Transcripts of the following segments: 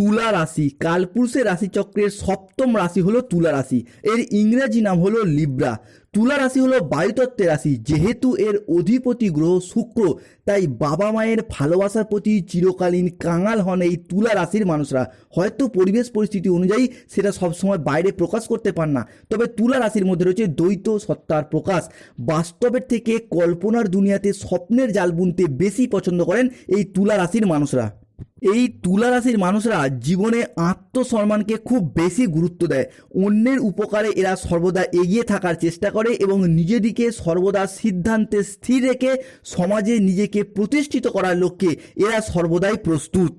তুলা রাশি। কালপুরুষের রাশিচক্রের সপ্তম রাশি হলো তুলা রাশি। এর ইংরেজি নাম হলো লিব্রা। তুলা রাশি হলো বায়ুতত্ত্বের রাশি, যেহেতু এর অধিপতি গ্রহ শুক্র, তাই বাবা মায়ের ভালোবাসার প্রতি চিরকালীন কাঙাল হন এই তুলা রাশির মানুষরা। হয়তো পরিবেশ পরিস্থিতি অনুযায়ী সেটা সবসময় বাইরে প্রকাশ করতে পান না। তবে তুলা রাশির মধ্যে রয়েছে দ্বৈত সত্তার প্রকাশ। বাস্তবের থেকে কল্পনার দুনিয়াতে স্বপ্নের জাল বুনতে বেশি পছন্দ করেন এই তুলা রাশির মানুষরা। এই তুলা রাশির মানুষরা জীবনে আত্মসম্মানকে খুব বেশি গুরুত্ব দেয়। অন্যের উপকারে এরা সর্বদা এগিয়ে থাকার চেষ্টা করে এবং নিজেদিকে সর্বদা সিদ্ধান্তে স্থির রেখে সমাজে নিজেকে প্রতিষ্ঠিত করার লক্ষ্যে এরা সর্বদাই প্রস্তুত।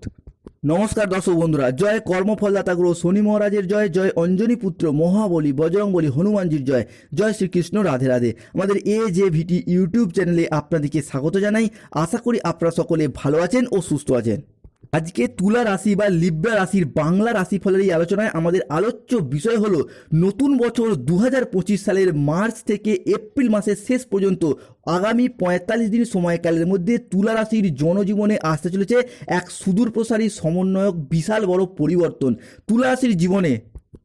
নমস্কার দর্শক বন্ধুরা, জয় কর্মফলদাতা গ্রহ শনি মহারাজের জয় জয় অঞ্জনী পুত্র মহাবলী বজরংবলী হনুমানজির জয় জয় শ্রীকৃষ্ণ রাধে রাধে। আমাদের এ যে ভিটি ইউটিউব চ্যানেলে আপনাদেরকে স্বাগত জানাই। আশা করি আপনারা সকলে ভালো আছেন ও সুস্থ আছেন। আজকে তুলা রাশি বা লিব্রা রাশির বাংলা রাশিফলের এই আলোচনায় আমাদের আলোচ্য বিষয় হলো নতুন বছর দু হাজার পঁচিশ সালের মার্চ থেকে এপ্রিল মাসের শেষ পর্যন্ত আগামী পঁয়তাল্লিশ দিন সময়কালের মধ্যে তুলা রাশির জনজীবনে আসতে চলেছে এক সুদূর প্রসারী সমন্বয়ক বিশাল বড় পরিবর্তন। তুলা রাশির জীবনে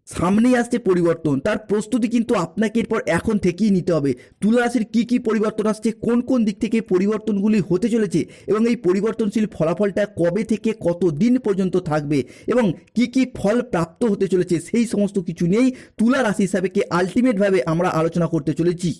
সামনেই আসছে পরিবর্তন। তার প্রস্তুতি কিন্তু আপনাকে এরপর এখন থেকেই নিতে হবে। তুলা রাশির কী কী পরিবর্তন আসছে, কোন কোন দিক থেকে পরিবর্তনগুলি হতে চলেছে এবং এই পরিবর্তনশীল ফলাফলটা কবে থেকে কত দিন পর্যন্ত থাকবে এবং কি কি ফল প্রাপ্ত হতে চলেছে সেই সমস্ত কিছু নিয়েই তুলা রাশি হিসাবে আলটিমেটভাবে আমরা আলোচনা করতে চলেছি।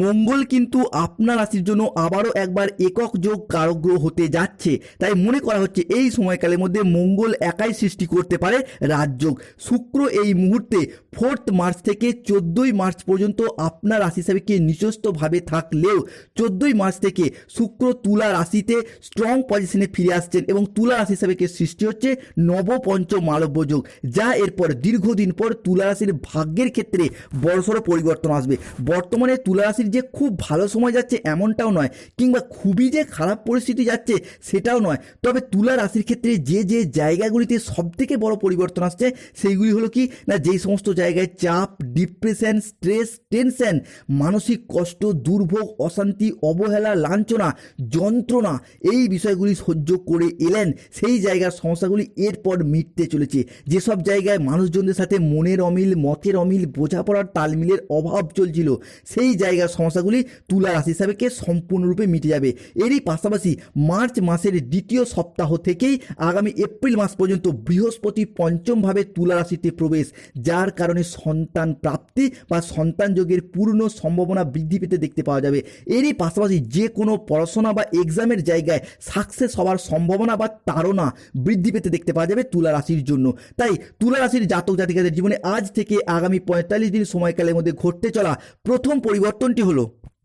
মঙ্গল কিন্তু আপনার রাশির জন্য আবারও একবার একক যোগ কারগ্রহ হতে যাচ্ছে। তাই মনে করা হচ্ছে এই সময়কালের মধ্যে মঙ্গল একাই সৃষ্টি করতে পারে রাজযোগ শুক্র এই মুহূর্তে ফোর্থ মার্চ থেকে চোদ্দোই মার্চ পর্যন্ত আপনার রাশি হিসাবে কে নিচস্থভাবে থাকলেও চোদ্দোই মার্চ থেকে শুক্র তুলা রাশিতে স্ট্রং পজিশনে ফিরে আসছেন এবং তুলা রাশি হিসাবে কে সৃষ্টি হচ্ছে নবপঞ্চ মালব্য যোগ। যা এরপর দীর্ঘদিন পর তুলা রাশির ভাগ্যের ক্ষেত্রে বড়সড় পরিবর্তন আসবে। বর্তমানে তুলা রাশির যে খুব ভালো সময় যাচ্ছে এমনটাও নয়, কিংবা খুবই যে খারাপ পরিস্থিতি যাচ্ছে সেটাও নয়। তবে তুলা রাশির ক্ষেত্রে যে যে জায়গাগুলিতে সবথেকে বড় পরিবর্তন আসছে সেইগুলি হলো কি? না, যেই সমস্ত জায়গায় চাপ, ডিপ্রেশন, স্ট্রেস, টেনশন, মানসিক কষ্ট, দুর্ভোগ, অশান্তি, অবহেলা, লাঞ্ছনা, যন্ত্রণা, এই বিষয়গুলি সহ্য করে এলেন। সেই জায়গার সমস্যাগুলি এরপর মিটতে চলেছে। যেসব জায়গায় মানুষজনদের সাথে মনের অমিল, মতের অমিল, বোঝাপড়ার তালমিলের অভাব চলছিল, সেই জায়গার সমস্যাগুলি তুলা রাশি হিসাবে কে সম্পূর্ণরূপে মিটে যাবে। এরই পাশাপাশি মার্চ মাসের দ্বিতীয় সপ্তাহ থেকেই আগামী এপ্রিল মাস পর্যন্ত বৃহস্পতি পঞ্চমভাবে তুলা রাশিতে প্রবেশ, যার কারণে সন্তান প্রাপ্তি বা সন্তান যোগের পূর্ণ সম্ভাবনা বৃদ্ধি পেতে দেখতে পাওয়া যাবে। এরই পাশাপাশি যে কোনো পড়াশোনা বা এক্সামের জায়গায় সাকসেস হওয়ার সম্ভাবনা বা তাড়না বৃদ্ধি পেতে দেখতে পাওয়া যাবে তুলা রাশির জন্য। তাই তুলা রাশির জাতক জাতিকাদের জীবনে আজ থেকে আগামী পঁয়তাল্লিশ দিন সময়কালের মধ্যে ঘটতে চলা প্রথম পরিবর্তনটি হলো?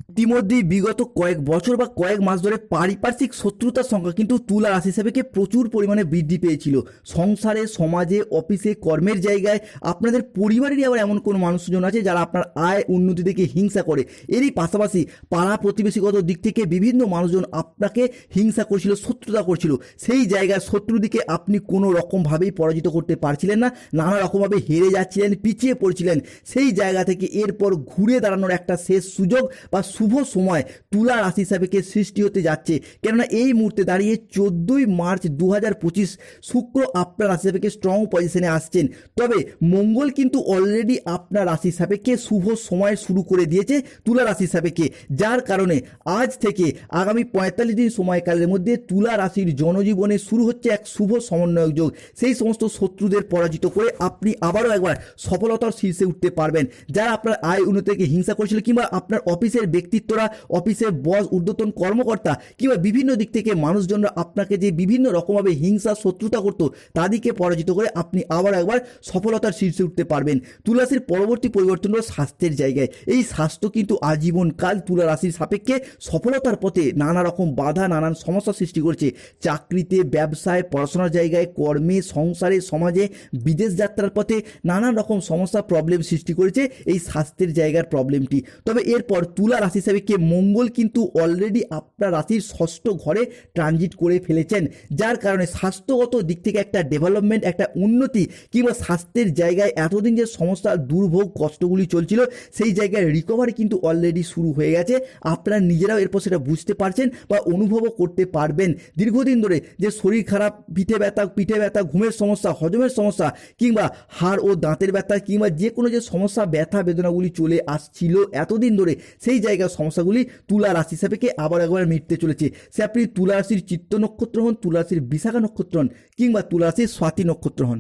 ইতিমধ্যেই বিগত কয়েক বছর বা কয়েক মাস ধরে পারিপার্শ্বিক শত্রুতার সংখ্যা কিন্তু তুলা রাশি হিসাবে প্রচুর পরিমাণে বৃদ্ধি পেয়েছিল। সংসারে, সমাজে, অফিসে, কর্মের জায়গায় আপনাদের পরিবারেরই আবার এমন কোনো মানুষজন আছে যারা আপনার আয় উন্নতি থেকে হিংসা করে। এরই পাশাপাশি পাড়া প্রতিবেশীগত দিক থেকে বিভিন্ন মানুষজন আপনাকে হিংসা করছিল, শত্রুতা করছিল। সেই জায়গায় শত্রুদিকে আপনি কোনো রকমভাবেই পরাজিত করতে পারছিলেন না, নানা রকমভাবে হেরে যাচ্ছিলেন, পিছিয়ে পড়ছিলেন। সেই জায়গা থেকে এরপর ঘুরে দাঁড়ানোর একটা শেষ সুযোগ বা শুভ সময় তুলা রাশি হিসাবে কে সৃষ্টি হতে যাচ্ছে। কেননা এই মুহূর্তে দাঁড়িয়ে চোদ্দোই মার্চ দু হাজার পঁচিশ শুক্র আপনার রাশি সাপেক্ষে স্ট্রং পজিশনে আসছেন। তবে মঙ্গল কিন্তু অলরেডি আপনার রাশি সাপেক্ষে শুভ সময় শুরু করে দিয়েছে তুলা রাশি সাপেক্ষে যার কারণে আজ থেকে আগামী পঁয়তাল্লিশ দিন সময়কালের মধ্যে তুলা রাশির জনজীবনে শুরু হচ্ছে এক শুভ সমন্বয়ক যোগ। সেই সমস্ত শত্রুদের পরাজিত করে আপনি আবারও একবার সফলতার শীর্ষে উঠতে পারবেন। যারা আপনার আয় উন্নতি থেকে হিংসা করেছিল কিংবা আপনার অফিসের ব্যক্তিত্বরা অফিসের বস, ঊর্ধ্বতন কর্মকর্তা কিংবা বিভিন্ন দিক থেকে মানুষজনরা আপনাকে যে বিভিন্ন রকমভাবে হিংসা, শত্রুতা করতো তাদেরকে পরাজিত করে আপনি আবার একবার সফলতার শীর্ষে উঠতে পারবেন। তুলাসীর পরবর্তী পরিবর্তন হল স্বাস্থ্যের জায়গায়। এই স্বাস্থ্য কিন্তু আজীবনকাল তুলা রাশির সাপেক্ষে সফলতার পথে নানা রকম বাধা, নানান সমস্যা সৃষ্টি করছে। চাকরিতে, ব্যবসায়, পড়াশোনার জায়গায়, কর্মে, সংসারে, সমাজে, বিদেশ যাত্রার পথে নানান রকম সমস্যা প্রবলেম সৃষ্টি করেছে এই স্বাস্থ্যের জায়গার প্রবলেমটি তবে এরপর তুলা রাশি রাশি সাপেক্ষে মঙ্গল কিন্তু অলরেডি আপনার রাশির ষষ্ঠ ঘরে ট্রানজিট করে ফেলেছেন। যার কারণে স্বাস্থ্যগত দিক থেকে একটা ডেভেলপমেন্ট একটা উন্নতি কিংবা স্বাস্থ্যের জায়গায় এতদিন যে সমস্যা, দুর্ভোগ, কষ্টগুলি চলছিল, সেই জায়গায় রিকভারি কিন্তু অলরেডি শুরু হয়ে গেছে। আপনারা নিজেরাও এরপর সেটা বুঝতে পারছেন বা অনুভবও করতে পারবেন। দীর্ঘদিন ধরে যে শরীর খারাপ, পিঠে ব্যথা পিঠে ব্যথা, ঘুমের সমস্যা, হজমের সমস্যা কিংবা হাড় ও দাঁতের ব্যথা কিংবা যে কোনো যে সমস্যা, ব্যথা, বেদনাগুলি চলে আসছিল এতদিন ধরে, সেই জায়গার সমস্যাগুলি তুলা রাশি সাপেক্ষে আবার একবার মিটতে চলেছে। সে আপনি তুলা রাশির চিত্ত নক্ষত্র হন তুলা রাশির বিশাখা নক্ষত্র হন কিংবা তুলা রাশির স্বাতি নক্ষত্র হন।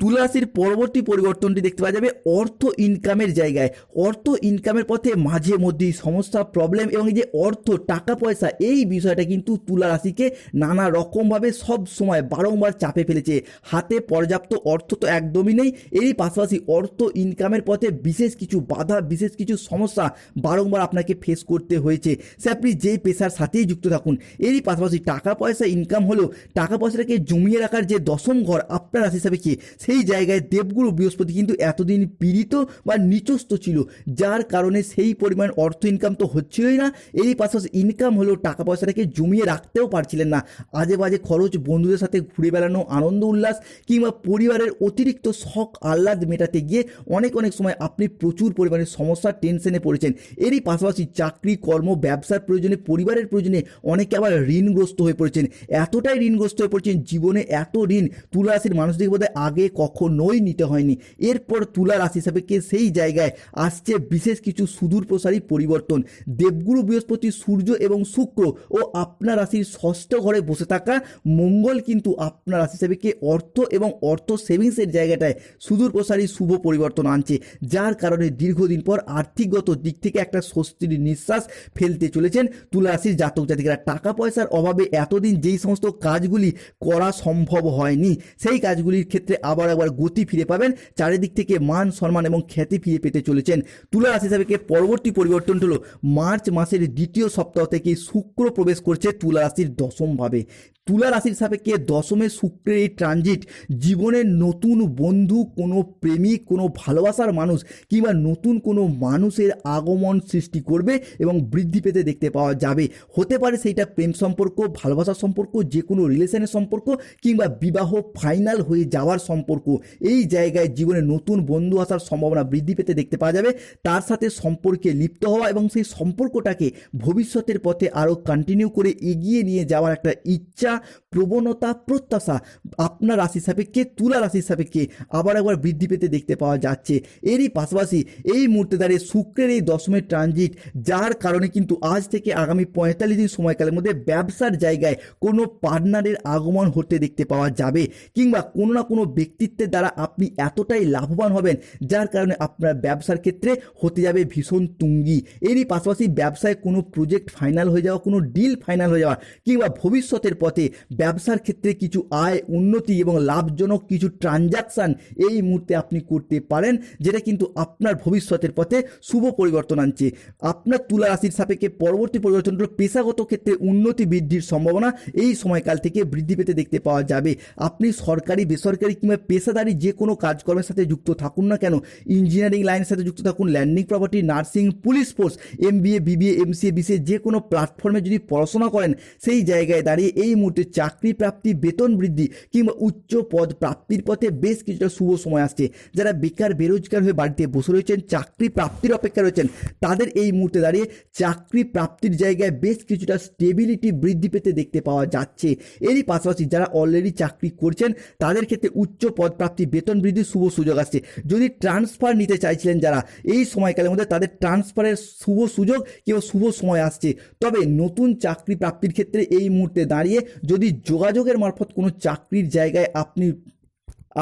তুলা রাশির পরবর্তী পরিবর্তনটি দেখতে পাওয়া যাবে অর্থ ইনকামের জায়গায়। অর্থ ইনকামের পথে মাঝে মধ্যেই সমস্যা প্রবলেম এবং এই যে অর্থ, টাকা, পয়সা, এই বিষয়টা কিন্তু তুলা রাশিকে নানা রকমভাবে সব সময় বারংবার চাপে ফেলেছে। হাতে পর্যাপ্ত অর্থ তো একদমই নেই, এরই পাশাপাশি অর্থ ইনকামের পথে বিশেষ কিছু বাধা, বিশেষ কিছু সমস্যা বারংবার আপনাকে ফেস করতে হয়েছে। সে আপনি যেই পেশার সাথেই যুক্ত থাকুন, এরই পাশাপাশি টাকা, পয়সা ইনকাম হলেও টাকা, পয়সাটাকে জমিয়ে রাখার যে দশম ঘর আপনার রাশি হিসাবে কি সেই জায়গায় দেবগুরু বৃহস্পতি কিন্তু এতদিন পীড়িত বা নিচস্ত ছিল, যার কারণে সেই পরিমাণ অর্থ ইনকাম তো হচ্ছিলই না। এরই পাশাপাশি ইনকাম হলেও টাকা পয়সাটাকে জমিয়ে রাখতেও পারছিলেন না। আজে বাজে খরচ বন্ধুদের সাথে ঘুরে বেড়ানো আনন্দ উল্লাস কিংবা পরিবারের অতিরিক্ত শখ আহ্লাদ মেটাতে গিয়ে অনেক অনেক সময় আপনি প্রচুর পরিমাণে সমস্যার টেনশনে পড়েছেন। এরই পাশাপাশি চাকরি, কর্ম, ব্যবসার প্রয়োজনে, পরিবারের প্রয়োজনে অনেকে আবার ঋণগ্রস্ত হয়ে পড়েছেন। এতটাই ঋণগ্রস্ত হয়ে পড়েছেন, জীবনে এত ঋণ তুলা রাশির মানুষদের বোধহয় আগে কখনোই নিতে হয়নি। এরপর তুলা রাশি সাপেক্ষে সেই জায়গায় আসছে বিশেষ কিছু সুদূর প্রসারী পরিবর্তন। দেবগুরু, বৃহস্পতি, সূর্য এবং শুক্র ও আপনার রাশির ষষ্ঠ ঘরে বসে থাকা। মঙ্গল কিন্তু আপনার রাশি সাপেক্ষে অর্থ এবং অর্থ সেভিংসের জায়গাটায় সুদূর প্রসারী শুভ পরিবর্তন আনছে। যার কারণে দীর্ঘদিন পর আর্থিকগত দিক থেকে একটা স্বস্তির নিঃশ্বাস ফেলতে চলেছেন তুলা রাশির জাতক জাতিকারা। টাকা পয়সার অভাবে এতদিন যেই সমস্ত কাজগুলি করা সম্ভব হয়নি, সেই কাজগুলির ক্ষেত্রে আবার একবার গতি ফিরে পাবেন। চারিদিক থেকে মান, সম্মান এবং খ্যাতি ফিরে পেতে চলেছেন। তুলা রাশি হিসাবে পরবর্তী পরিবর্তন হলো, মার্চ মাসের দ্বিতীয় সপ্তাহ থেকে শুক্র প্রবেশ করছে তুলা রাশির দশম ভাবে। তুলা রাশির সাপেক্ষে দশমে শুক্রের এই ট্রানজিট জীবনের নতুন বন্ধু, কোনো প্রেমিক, কোনো ভালোবাসার মানুষ কিংবা নতুন কোনো মানুষের আগমন সৃষ্টি করবে এবং বৃদ্ধি পেতে দেখতে পাওয়া যাবে। হতে পারে সেইটা প্রেম সম্পর্ক, ভালোবাসার সম্পর্ক যে কোনো রিলেশনের সম্পর্ক কিংবা বিবাহ ফাইনাল হয়ে যাওয়ার সম্পর্ক। এই জায়গায় জীবনে নতুন বন্ধু আসার সম্ভাবনা বৃদ্ধি পেতে দেখতে পাওয়া যাবে। তার সাথে সম্পর্কে লিপ্ত হওয়া এবং সেই সম্পর্কটাকে ভবিষ্যতের পথে আরও কন্টিনিউ করে এগিয়ে নিয়ে যাওয়ার একটা ইচ্ছা, প্রবণতা, প্রত্যাশা আপনার রাশি সাপেক্ষে, তুলা রাশির সাপেক্ষে আবার একবার বৃদ্ধি পেতে দেখতে পাওয়া যাচ্ছে। এরই পাশাপাশি এই মুহূর্তে দাঁড়িয়ে শুক্রের এই দশমের ট্রানজিট যার কারণে কিন্তু আজ থেকে আগামী পঁয়তাল্লিশ দিন সময়কালের মধ্যে ব্যবসার জায়গায় কোনো পার্টনারের আগমন হতে দেখতে পাওয়া যাবে। কিংবা কোনো না কোনো ব্যক্তিত্বের দ্বারা আপনি এতটাই লাভবান হবেন, যার কারণে আপনার ব্যবসার ক্ষেত্রে হতে যাবে ভীষণ তুঙ্গি। এরই পাশাপাশি ব্যবসায় কোনো প্রজেক্ট ফাইনাল হয়ে যাওয়া, কোনো ডিল ফাইনাল হয়ে যাওয়া, কিংবা ভবিষ্যতের পথে ব্যবসার ক্ষেত্রে কিছু আয়, উন্নতি এবং লাভজনক কিছু ট্রানজাকশান এই মুহূর্তে আপনি করতে পারেন, যেটা কিন্তু আপনার ভবিষ্যতের পথে শুভ পরিবর্তন আনছে। আপনার তুলা রাশির সাপেক্ষে পরবর্তী পরিবর্তন হলো পেশাগত ক্ষেত্রে উন্নতি বৃদ্ধির সম্ভাবনা এই সময়কাল থেকে বৃদ্ধি পেতে দেখতে পাওয়া যাবে। আপনি সরকারি, বেসরকারি কিংবা পেশাদারি যে কোনো কাজকর্মের সাথে যুক্ত থাকুন না কেন। ইঞ্জিনিয়ারিং লাইনের সাথে যুক্ত থাকুন। Landing property, nursing, police force M BA BBA, MCA, BCA, যে কোনো প্ল্যাটফর্মে যদি পড়াশোনা করেন, সেই জায়গায় দাঁড়িয়ে এই মুহূর্তে চাকরি প্রাপ্তি, বেতন বৃদ্ধি কিংবা উচ্চ পদ প্রাপ্তির পথে বেশ কিছুটা শুভ সময় আসছে। যারা বেকার, বেরোজগার হয়ে বাড়িতে বসে রয়েছেন, চাকরি প্রাপ্তির অপেক্ষা রয়েছেন, তাদের এই মুহূর্তে দাঁড়িয়ে চাকরি প্রাপ্তির জায়গায় বেশ কিছুটা স্টেবিলিটি বৃদ্ধি পেতে দেখতে পাওয়া যাচ্ছে। এরই পাশাপাশি যারা অলরেডি চাকরি করছেন, তাদের ক্ষেত্রে উচ্চ পদ প্রাপ্তি বেতন বৃদ্ধির শুভ সুযোগ আসছে। যদি ট্রান্সফার নিতে চাইছিলেন যারা, এই সময়কালের মধ্যে তাদের ট্রান্সফারের শুভ সুযোগ কিংবা শুভ সময় আসছে। তবে নতুন চাকরি প্রাপ্তির ক্ষেত্রে এই মুহূর্তে দাঁড়িয়ে যদি যোগাযোগের মারফত কোনো চাকরির জায়গায় আপনি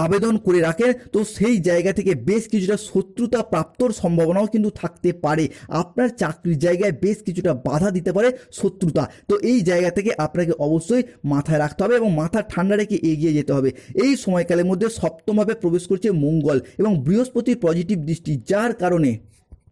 আবেদন করে রাখেন। তো সেই জায়গা থেকে বেশ কিছুটা শত্রুতা প্রাপ্তর সম্ভাবনাও কিন্তু থাকতে পারে। আপনার চাকরির জায়গায় বেশ কিছুটা বাধা দিতে পারে শত্রুতা। তো এই জায়গা থেকে আপনাকে অবশ্যই মাথায় রাখতে হবে এবং মাথা ঠান্ডা রেখে এগিয়ে যেতে হবে। এই সময়কালের মধ্যে সপ্তমভাবে প্রবেশ করছে মঙ্গল এবং বৃহস্পতির পজিটিভ দৃষ্টি যার কারণে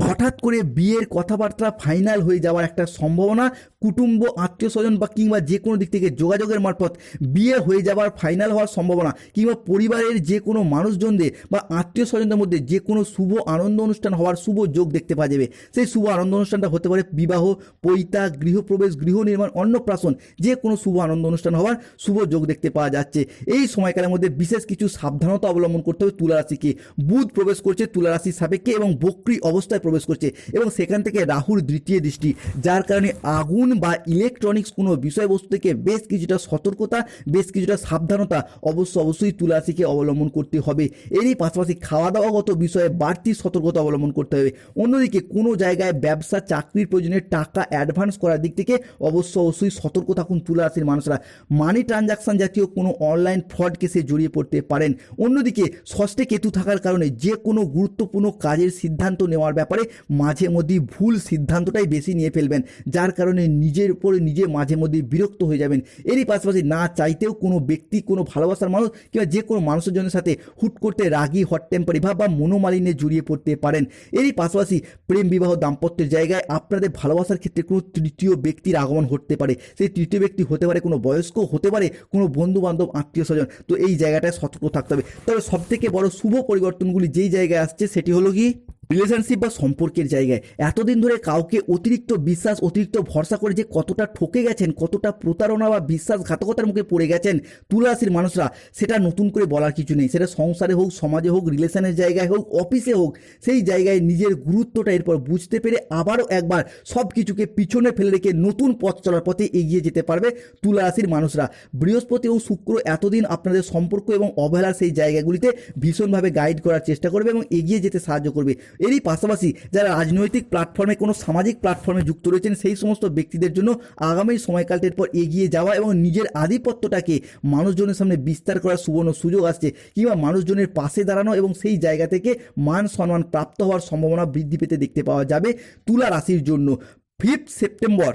হঠাৎ করে বিয়ের কথাবার্তা ফাইনাল হয়ে যাওয়ার একটা সম্ভাবনা কুটুম্ব, আত্মীয় স্বজন বা কিংবা যে কোনো দিক থেকে যোগাযোগের মারফত বিয়ে হয়ে যাবার ফাইনাল হওয়ার সম্ভাবনা কিংবা পরিবারের যে কোনো মানুষজনদের বা আত্মীয় স্বজনদের মধ্যে যে কোনো শুভ আনন্দ অনুষ্ঠান হওয়ার শুভ যোগ দেখতে পাওয়া যাবে। সেই শুভ আনন্দ অনুষ্ঠানটা হতে পারে বিবাহ, পৈতা, গৃহপ্রবেশ, গৃহ নির্মাণ, অন্নপ্রাশন যে কোনো শুভ আনন্দ অনুষ্ঠান হওয়ার শুভ যোগ দেখতে পাওয়া যাচ্ছে। এই সময়কালের মধ্যে বিশেষ কিছু সাবধানতা অবলম্বন করতে হবে তুলারাশিকে। বুধ প্রবেশ করছে তুলা রাশির সাপেক্ষে এবং বক্রি অবস্থায় প্রবেশ করছে এবং সেখান থেকে রাহুর দ্বিতীয় দৃষ্টি, যার কারণে আগুন বা ইলেকট্রনিক্স কোনো বিষয়বস্তু থেকে বেশ কিছুটা সতর্কতা, বেশ কিছুটা সাবধানতা অবশ্য অবশ্যই তুলা রাশিকে অবলম্বন করতে হবে। এরই পাশাপাশি খাওয়া দাওয়াগত বিষয়ে বাড়তি সতর্কতা অবলম্বন করতে হবে। অন্যদিকে কোনো জায়গায় ব্যবসা, চাকরির প্রয়োজনে টাকা অ্যাডভান্স করার দিক থেকে অবশ্য অবশ্যই সতর্ক থাকুন তুলা রাশির মানুষরা। মানি ট্রানজাকশন জাতীয় কোনো অনলাইন ফ্রড কেসে জড়িয়ে পড়তে পারেন। অন্যদিকে ষষ্ঠে কেতু থাকার কারণে যে কোনো গুরুত্বপূর্ণ কাজের সিদ্ধান্ত নেওয়ার ব্যাপারে মাঝে মধ্যেই ভুল সিদ্ধান্তটাই বেশি নিয়ে ফেলবেন। যার কারণে নিজের উপরে নিজে মাঝে মধ্যে বিরক্ত হয়ে যাবেন। এরই পাশাপাশি না চাইতেও কোনো ব্যক্তি, কোনো ভালোবাসার মানুষ কিংবা যে কোনো মানুষের জনের সাথে হুট করতে রাগি, হট টেম্পারি ভাব বা মনোমালিন্যে জড়িয়ে পড়তে পারেন। এরই পাশাপাশি প্রেম বিবাহ দাম্পত্যের জায়গায় আপনাদের ভালোবাসার ক্ষেত্রে কোনো তৃতীয় ব্যক্তির আগমন ঘটতে পারে। সেই তৃতীয় ব্যক্তি হতে পারে কোনো বয়স্ক, হতে পারে কোনো বন্ধু বান্ধব আত্মীয় স্বজন। তো এই জায়গাটায় সতর্ক থাকতে হবে। তবে সবথেকে বড় শুভ পরিবর্তনগুলি যেই জায়গায় আসছে সেটি হলো কি? রিলেশনশিপ বা সম্পর্কের জায়গায় এতদিন ধরে কাউকে অতিরিক্ত বিশ্বাস, অতিরিক্ত ভরসা করে যে কতটা ঠকে গেছেন, কতটা প্রতারণা বা বিশ্বাসঘাতকতার মুখে পড়ে গেছেন তুলারাশির মানুষরা, সেটা নতুন করে বলার কিছু নেই। সেটা সংসারে হোক, সমাজে হোক রিলেশনের জায়গায় হোক অফিসে হোক, সেই জায়গায় নিজের গুরুত্বটা এরপর বুঝতে পেরে আবারও একবার সব কিছুকে পিছনে ফেলে রেখে নতুন পথ চলার পথে এগিয়ে যেতে পারবে তুলা মানুষরা। বৃহস্পতি ও শুক্র এতদিন আপনাদের সম্পর্ক এবং অবহেলার সেই জায়গাগুলিতে ভীষণভাবে গাইড করার চেষ্টা করবে এবং এগিয়ে যেতে সাহায্য করবে। এরই পাশাপাশি যারা রাজনৈতিক প্ল্যাটফর্মে কোনো সামাজিক প্ল্যাটফর্মে যুক্ত রয়েছেন, সেই সমস্ত ব্যক্তিদের জন্য আগামী সময়কালটির পর এগিয়ে যাওয়া এবং নিজের আধিপত্যটাকে মানুষজনের সামনে বিস্তার করার সুবর্ণ সুযোগ আসছে কিংবা মানুষজনের পাশে দাঁড়ানো এবং সেই জায়গা থেকে মান সম্মান প্রাপ্ত হওয়ার সম্ভাবনা বৃদ্ধি পেতে দেখতে পাওয়া যাবে তুলা রাশির জন্য। ফিফথ সেপ্টেম্বর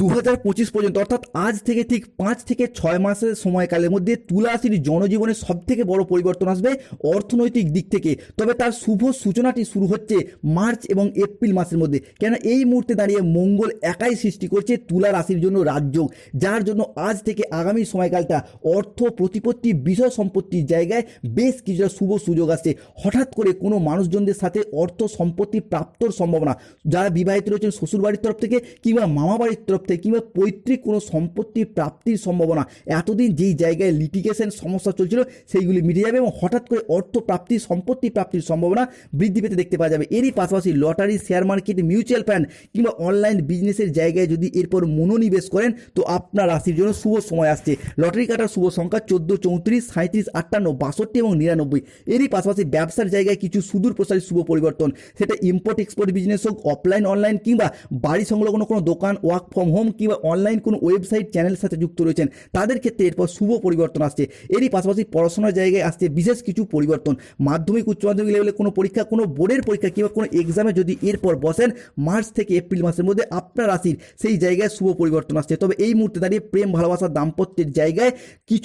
দু হাজার পঁচিশ পর্যন্ত, অর্থাৎ আজ থেকে ঠিক পাঁচ থেকে ছয় মাসের সময়কালের মধ্যে তুলা রাশির জনজীবনে সব থেকে বড় পরিবর্তন আসবে অর্থনৈতিক দিক থেকে। তবে তার শুভ সূচনাটি শুরু হচ্ছে মার্চ এবং এপ্রিল মাসের মধ্যে। কেন এই মুহূর্তে দাঁড়িয়ে মঙ্গল একাই সৃষ্টি করছে তুলা রাশির জন্য রাজযোগ, যার জন্য আজ থেকে আগামী সময়কালটা অর্থ প্রতিপত্তি, বিষয় সম্পত্তির জায়গায় বেশ কিছুটা শুভ সুযোগ আসছে। হঠাৎ করে কোনো মানুষজনদের সাথে অর্থ সম্পত্তি প্রাপ্তর সম্ভাবনা, যারা বিবাহিত রয়েছেন শ্বশুরবাড়ির তরফ থেকে কিংবা মামাবাড়ির তরফ থেকে কিংবা পৈতৃক কোনো সম্পত্তি প্রাপ্তির সম্ভাবনা, এতদিন যেই জায়গায় লিটিগেশন সমস্যা চলছিল সেইগুলি মিটে যাবে এবং হঠাৎ করে অর্থ প্রাপ্তি, সম্পত্তি প্রাপ্তির সম্ভাবনা বৃদ্ধি পেতে দেখতে পাওয়া যাবে। এরই পাশাপাশি lottery share market mutual fund কিংবা অনলাইন বিজনেসের জায়গায় যদি এরপর মনোনিবেশ করেন, তো আপনার রাশির জন্য শুভ সময় আসছে। লটারি কাটার শুভ সংখ্যা চোদ্দ, চৌত্রিশ সাঁত্রিশ আটান্ন, বাষট্টি এবং নিরানব্বই। এরই পাশাপাশি ব্যবসার জায়গায় কিছু সুদূর প্রসারী শুভ পরিবর্তন। সেটা ইম্পোর্ট এক্সপোর্ট বিজনেস হোক অফলাইন অনলাইন কিংবা বাড়ি সংলগ্ন কোনো দোকান ওয়ার্ক ফ্রম হোম কিংবা অনলাইন কোনো ওয়েবসাইট চ্যানেলের সাথে যুক্ত রয়েছেন, তাদের ক্ষেত্রে এরপর শুভ পরিবর্তন আসছে। এরই পাশাপাশি পড়াশোনার জায়গায় আসছে বিশেষ কিছু পরিবর্তন। মাধ্যমিক, উচ্চ মাধ্যমিক লেভেলে কোনো পরীক্ষা, কোনো বোর্ডের পরীক্ষা কিংবা কোনো এক্সামে যদি এরপর বসেন, মার্চ থেকে এপ্রিল মাসের মধ্যে আপনার রাশির সেই জায়গায় শুভ পরিবর্তন আসছে। তবে এই মুহূর্তে দাঁড়িয়ে প্রেম, ভালোবাসা, দাম্পত্যের জায়গায় কিছু